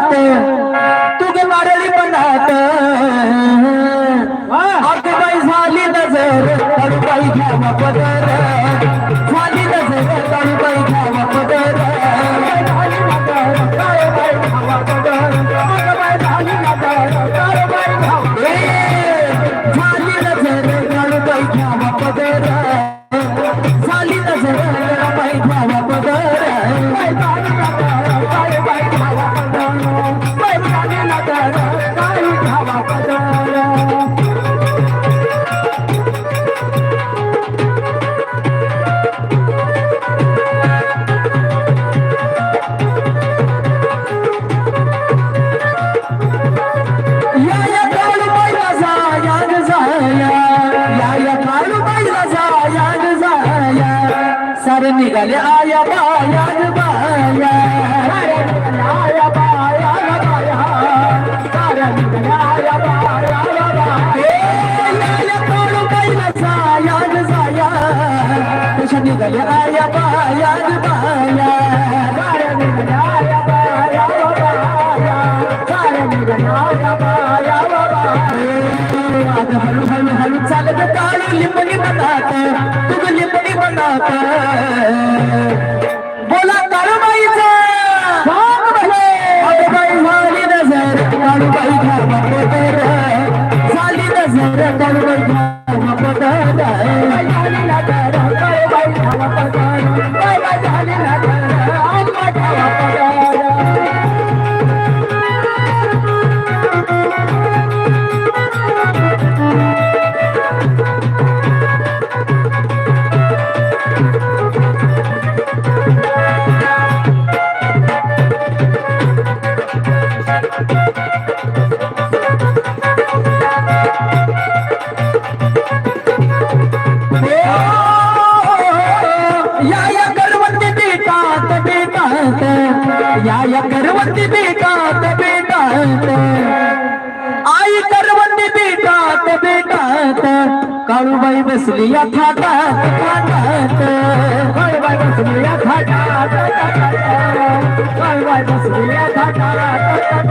राहत तुग मारली पण राहत झाली नजर पदर. निघाले. आया बाया बाया. आया बाया चालत काळू लिंबणी बनात तुझ लिंबणी बनात Thank you. करवंदी करवंती बेटात बेटात आई करवंदी करवंती बेटात बेटात काळूबाई बसली या थाटात थाटात काळूबाई बसली या थाटात काळूबाई बसली या थाटात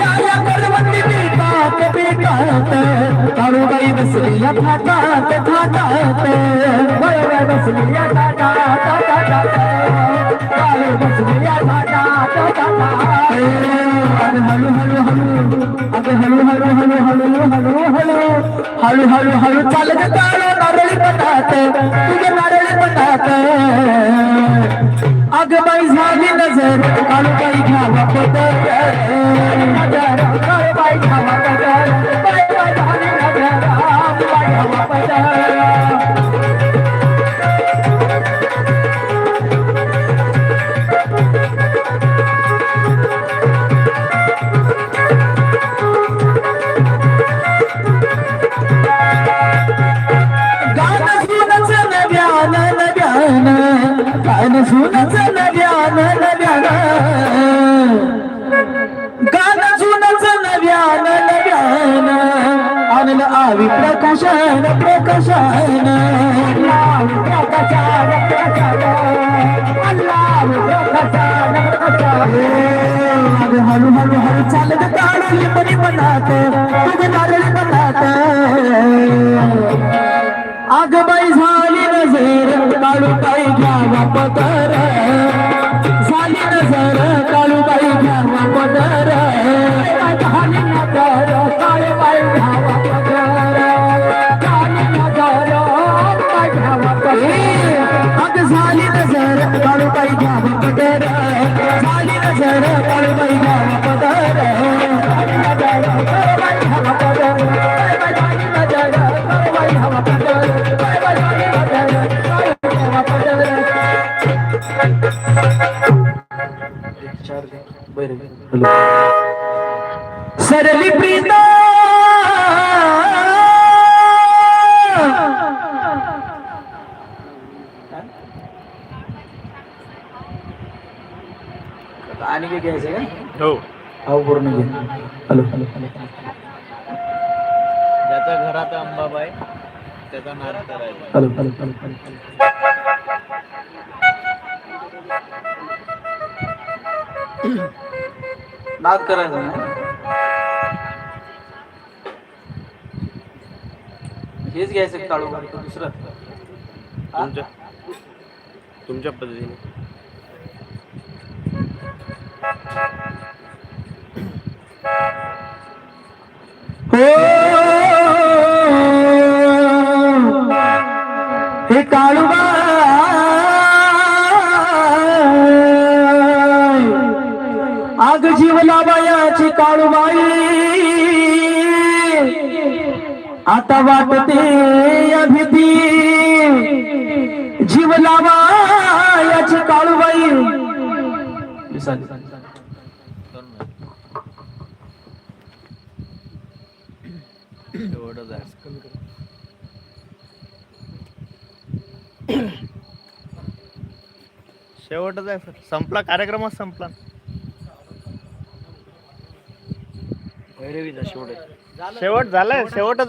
या या करवंती बेटात बेटात काळूबाई बसली या थाटात थाटात काळूबाई बसली या थाटात थाटात हळू हळू चालत चालू नारळी पटात तुझे नारळी पटात अग बाई झाली नजर काळू बाई घ्यावा पदर काळू बाई घ्यावा आणि सुनच नव्यान नव्यान गाणं सुनच नव्यान नव्यान आणलं आवी प्रकाशन प्रकाशन. प्रकाशान प्रकाशान. हळूहळू हळू चालत काढली मनात. सरली प्रीता। आणि काय घ्यायचं का? हो. अहो पूर्ण घे. हॅलो. ज्याच्या घरात अंबाबाई त्याचा नाद करायचा. Hello hello hello hello. नाद करायचा नाही. हेच घ्यायचं काढू काढतो दुसरं? तुमच्या तुमच्या पद्धतीने. हो हे काळूबा जीवला बायाची काळूबाई. आता वाटते अभिती भीती जीव लावा याची काळूबाई. शेवटच आहे. संपला कार्यक्रमच संपला. शेवट झालाय. शेवटच